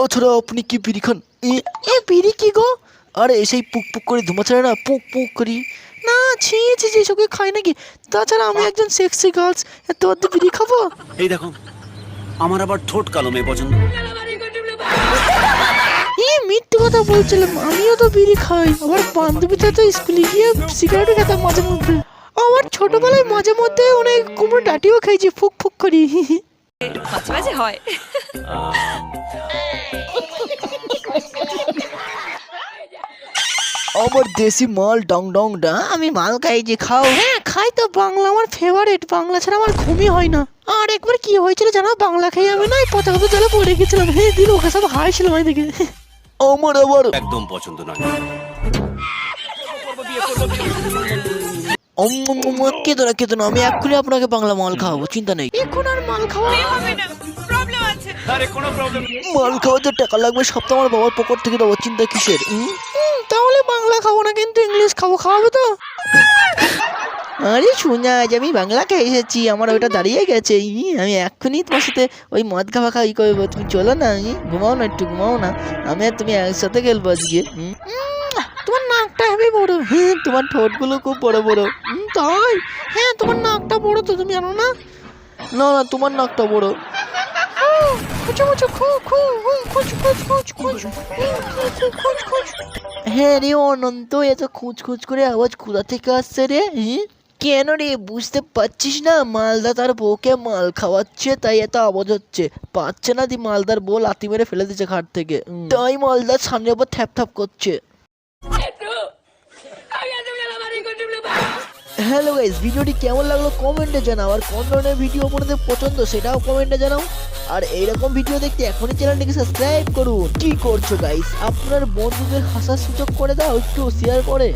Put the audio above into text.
তাছাড়া আপনি কি বিড়ি খান? এ এ বিড়ি কি গো? আরে সেই পুক পুক করে ধুমা ছাড়ে না পুক পুক করি। না ছি ছি ছি সবকে খাই নাকি? তাছাড়া আমি একজন সেক্সি গার্লস এত অর্ধ বিড়ি খাব? এই দেখো আমার আবার ঠোঁট কালো মেয়ে পছন্দ। এই মিথ্যে কথা বলছিলাম আমিও তো বিড়ি খাই। আমার বান্ধবীটা তো স্কুলে গিয়ে সিগারেট খেতাম মাঝে মধ্যে। আমার ছোটবেলায় মাঝে মধ্যে অনেক কুমড়ো ডাটিও খাইছি ফুক ফুক করি। মাঝে মাঝে হয়। আমার দেশি মাল ডং ডং ডা আমি মাল খাই যে খাও। হ্যাঁ খাই তো বাংলা আমার ফেভারিট বাংলা ছাড়া আমার ঘুমই হয় না। আর একবার কি হয়েছিল জানো? বাংলা খাই আমি না পথে পথে জলে পড়ে গেছিলাম। হ্যাঁ দিন ওকে সব হাসছিলাম আমি দেখে আমার আবার একদম পছন্দ নয়। কেতো না কেতো না আমি এক্ষুনি আপনাকে বাংলা মাল খাওয়াবো চিন্তা নেই। এখন আর মাল খাওয়া হবে না প্রবলেম মাল খাওয়াতে টাকা লাগবে সব তো আমার বাবার পকেট থেকে দেবো চিন্তা কিসের বাংলা খাব না কিন্তু ইংলিশ খাব খাওয়াবে তো আরে শোনা আজ আমি বাংলা খেয়ে এসেছি আমার ওইটা দাঁড়িয়ে গেছে ই, আমি এক্ষুনি তোমার সাথে ওই মদ খাওয়া খাওয়াই করব তুমি চলো না ই, ঘুমাও না একটু ঘুমাও না আমি আর তুমি একসাথে খেলব আজকে? তোমার নাকটা হেবি বড় হ্যাঁ তোমার ঠোঁটগুলো খুব বড় বড় তাই হ্যাঁ তোমার নাকটা বড় তো তুমি জানো না না না তোমার নাকটা বড় খুচু খুচু খু খু খুচ খুচ খুচ খুচ হুম, খু, খু, খুচ খুচ হ্যাঁ রে অনন্ত এত খুঁচ খুঁজ করে আওয়াজ কোথা থেকে আসছে রে? হ্যাঁ? কেন রে? বুঝতে পারছিস না মালদা তার বউকে মাল খাওয়াচ্ছে তাই এত আওয়াজ হচ্ছে। পাচ্ছে না দি মালদার বউ লাথি মেরে ফেলে দিচ্ছে ঘাট থেকে। তাই মালদার সামনে আবার থ্যাপ থ্যাপ করছে। হ্যালো গাইস ভিডিওটি কেমন লাগল কমেন্টে জানাও। আর কোন ধরনের ভিডিও আপনাদের পছন্দ সেটাও কমেন্টে জানাও। আর এইরকম ভিডিও দেখতে এখনই চ্যানেলটিকে সাবস্ক্রাইব করুন। কি করছ গাইস আপনার বন্ধুদের হাসার সুযোগ করে দাও, একটু শেয়ার করে।